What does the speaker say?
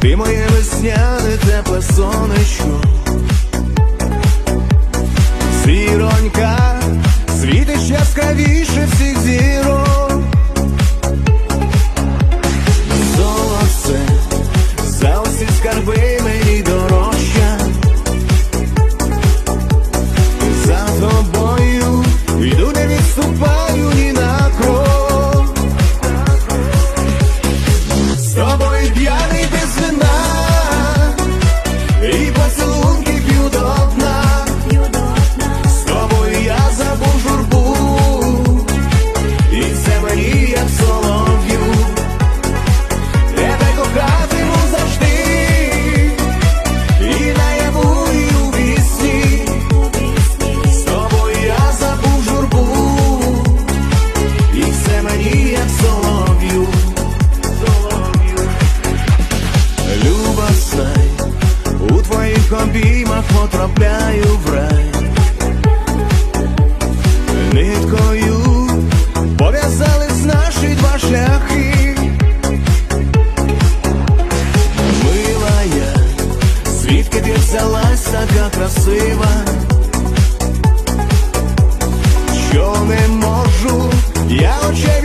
ти моє весняне тепле сонечко. Зіронька, світить яскравіше всіх спасай, у твоїх обіймах потрапляю в рай, ниткою пов'язались наші два шляхи, милая, звідки ти взялась така красива, що не можу, я очей.